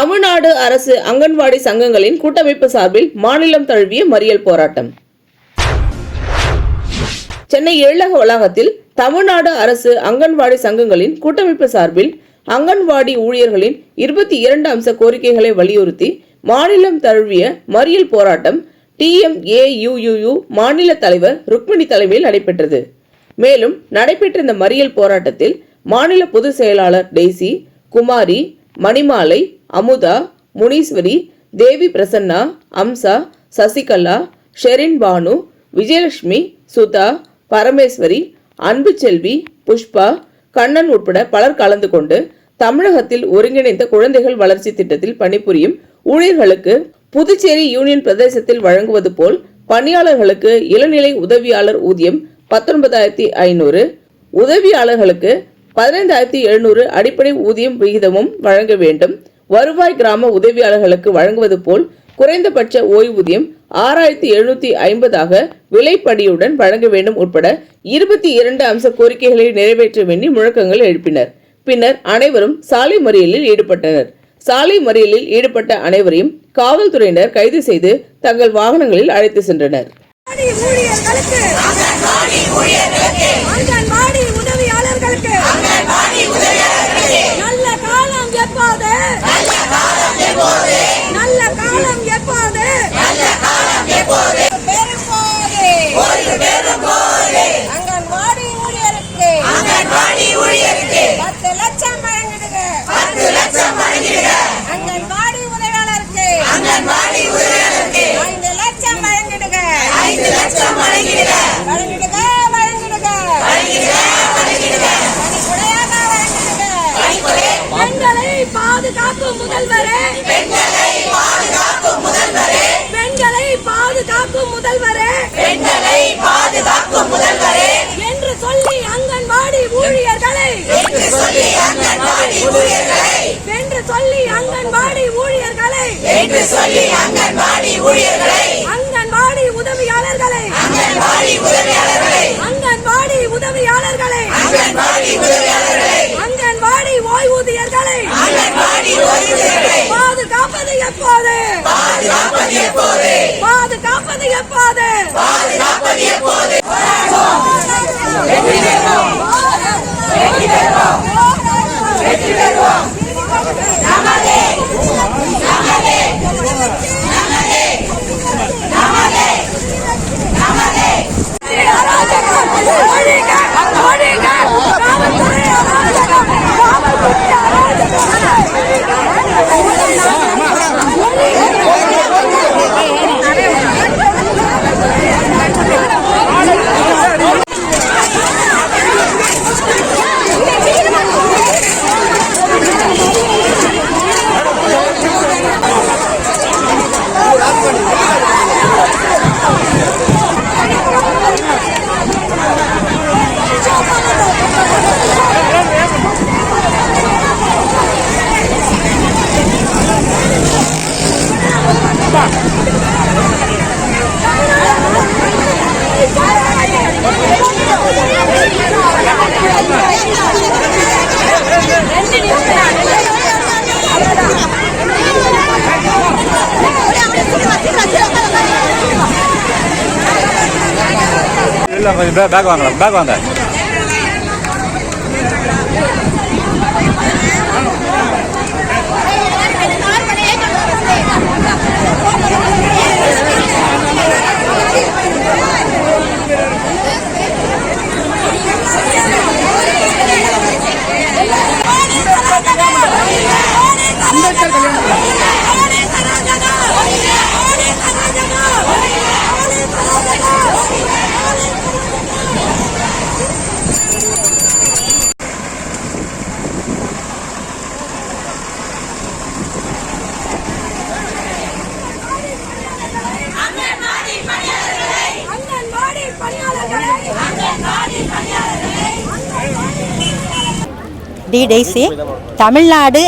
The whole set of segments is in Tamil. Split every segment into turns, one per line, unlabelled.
தமிழ்நாடு அரசு அங்கன்வாடி சங்கங்களின் கூட்டமைப்பு சார்பில் மாநிலம் தழுவிய மறியல் போராட்டம். சென்னை எழக வளாகத்தில் தமிழ்நாடு அரசு அங்கன்வாடி சங்கங்களின் கூட்டமைப்பு சார்பில் அங்கன்வாடி ஊழியர்களின் இருபத்தி இரண்டு அம்ச கோரிக்கைகளை வலியுறுத்தி மாநிலம் தழுவிய மறியல் போராட்டம் டிஎம்ஏயுயு மாநில தலைவர் ருக்மிணி தலைமையில் நடைபெற்றது. மேலும் நடைபெற்ற இந்த மறியல் போராட்டத்தில் மாநில பொதுச் செயலாளர் டெய்சி குமாரி மணிமாலை அமுதா முனீஸ்வரி தேவி பிரசன்னா அம்சா சசிகலா ஷெரின் பானு விஜயலட்சுமி சுதா பரமேஸ்வரி அன்புச்செல்வி புஷ்பா கண்ணன் உட்பட பலர் கலந்து கொண்டு தமிழகத்தில் ஒருங்கிணைந்த குழந்தைகள் வளர்ச்சி திட்டத்தில் பணிபுரியும் ஊழியர்களுக்கு புதுச்சேரி யூனியன் பிரதேசத்தில் வழங்குவது போல் பணியாளர்களுக்கு இளநிலை உதவியாளர் ஊதியம் பத்தொன்பதாயிரத்தி ஐநூறு உதவியாளர்களுக்கு பதினைந்தாயிரத்தி எழுநூறு அடிப்படை ஊதியம் விகிதமும் வழங்க வேண்டும். வருவாய் கிராம உதவியாளர்களுக்கு வழங்குவது போல் குறைந்தபட்ச ஓய்வூதியம் ஆறாயிரத்தி எழுநூத்தி ஐம்பதாக விலைப்படியுடன் வழங்க வேண்டும் உட்பட இருபத்தி இரண்டு அம்ச கோரிக்கைகளை நிறைவேற்ற வேண்டி முழக்கங்கள் எழுப்பினர். பின்னர் அனைவரும் சாலை மறியலில் ஈடுபட்டனர். சாலை மறியலில் ஈடுபட்ட அனைவரையும் காவல்துறையினர் கைது செய்து தங்கள் வாகனங்களில் அழைத்து சென்றனர்.
முதல்வரே. பெண்களை பாதுகாக்கும் முதல்வரே. என்று சொல்லி அங்கன்வாடி ஊழியர்களை. என்று சொல்லி அங்கன்வாடி ஊழியர்களை. அங்கன்வாடி உதவியாளர்களை. அங்கன்வாடி உதவியாளர்களை. அங்கன்வாடி poder.
இல்லை கொஞ்சம் பே- பேக் வாங்கலாம் பேக் வாங்க
டி தமிழ்நாடு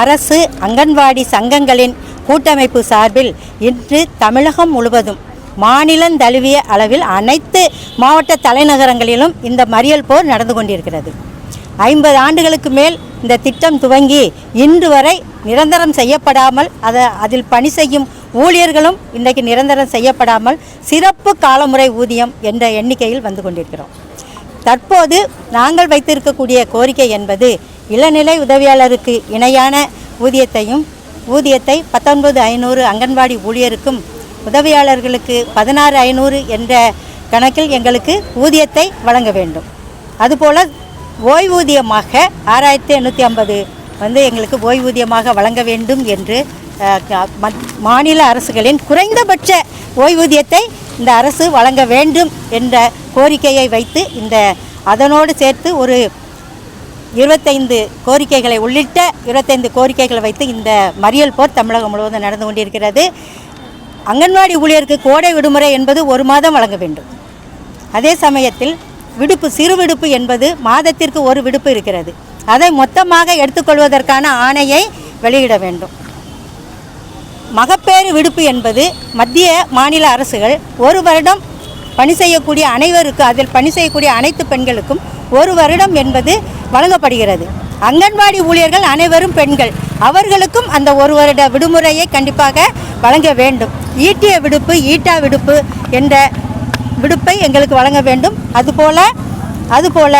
அரசு அங்கன்வாடி சங்கங்களின் கூட்டமைப்பு சார்பில் இன்று தமிழகம் முழுவதும் மாநிலம் தழுவிய அளவில் அனைத்து மாவட்ட தலைநகரங்களிலும் இந்த மறியல் போர் நடந்து கொண்டிருக்கிறது. ஐம்பது ஆண்டுகளுக்கு மேல் இந்த திட்டம் துவங்கி இன்று வரை நிரந்தரம் செய்யப்படாமல் அதை அதில் பணி செய்யும் ஊழியர்களும் இன்றைக்கு நிரந்தரம் செய்யப்படாமல் சிறப்பு காலமுறை ஊதியம் என்ற எண்ணிக்கையில் வந்து கொண்டிருக்கிறோம். தற்போது நாங்கள் வைத்திருக்கக்கூடிய கோரிக்கை என்பது இளநிலை உதவியாளருக்கு இணையான ஊதியத்தையும் ஊதியத்தை பத்தொன்பது ஐநூறு அங்கன்வாடி ஊழியருக்கும் உதவியாளர்களுக்கு பதினாறு ஐநூறு என்ற கணக்கில் எங்களுக்கு ஊதியத்தை வழங்க வேண்டும். அதுபோல் ஓய்வூதியமாக ஆறாயிரத்தி எண்ணூற்றி ஐம்பது வந்து எங்களுக்கு ஓய்வூதியமாக வழங்க வேண்டும் என்று மத்- மாநில அரசுகளின் குறைந்தபட்ச ஓய்வூதியத்தை இந்த அரசு வழங்க வேண்டும் என்ற கோரிக்கையை வைத்து இந்த அதனோடு சேர்த்து ஒரு இருபத்தைந்து கோரிக்கைகளை உள்ளிட்ட இருபத்தைந்து கோரிக்கைகளை வைத்து இந்த மறியல் போர் தமிழகம் முழுவதும் நடந்து கொண்டிருக்கிறது. அங்கன்வாடி ஊழியருக்கு கோடை விடுமுறை என்பது ஒரு மாதம் வழங்க வேண்டும். அதே சமயத்தில் விடுப்பு சிறு விடுப்பு என்பது மாதத்திற்கு ஒரு விடுப்பு இருக்கிறது. அதை மொத்தமாக எடுத்துக்கொள்வதற்கான ஆணையை வெளியிட வேண்டும். மகப்பேறு விடுப்பு என்பது மத்திய மாநில அரசுகள் ஒரு வருடம் பணி செய்யக்கூடிய அனைவருக்கு அதில் பணி செய்யக்கூடிய அனைத்து பெண்களுக்கும் ஒரு வருடம் என்பது வழங்கப்படுகிறது. அங்கன்வாடி ஊழியர்கள் அனைவரும் பெண்கள். அவர்களுக்கும் அந்த ஒரு வருட விடுமுறையை கண்டிப்பாக வழங்க வேண்டும். ஈட்டிய விடுப்பு ஈட்டா விடுப்பு என்ற விடுப்பை எங்களுக்கு வழங்க வேண்டும். அதுபோல அதுபோல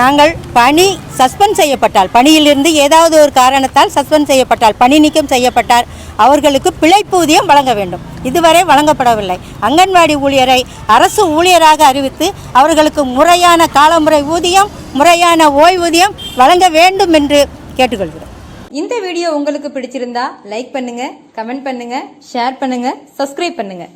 நாங்கள் பணி சஸ்பெண்ட் செய்யப்பட்டால் பணியிலிருந்து ஏதாவது ஒரு காரணத்தால் சஸ்பெண்ட் செய்யப்பட்டால் பணி நீக்கம் செய்யப்பட்டால் அவர்களுக்கு பிழைப்பூதியம் வழங்க வேண்டும். இதுவரை வழங்கப்படவில்லை. அங்கன்வாடி ஊழியரை அரசு ஊழியராக அறிவித்து அவர்களுக்கு முறையான காலமுறை ஊதியம் முறையான ஓய்வூதியம் வழங்க வேண்டும் என்று கேட்டுக்கொள்கிறோம்.
இந்த வீடியோ உங்களுக்கு பிடிச்சிருந்தா லைக் பண்ணுங்க கமெண்ட் பண்ணுங்க ஷேர் பண்ணுங்க சப்ஸ்கிரைப் பண்ணுங்க.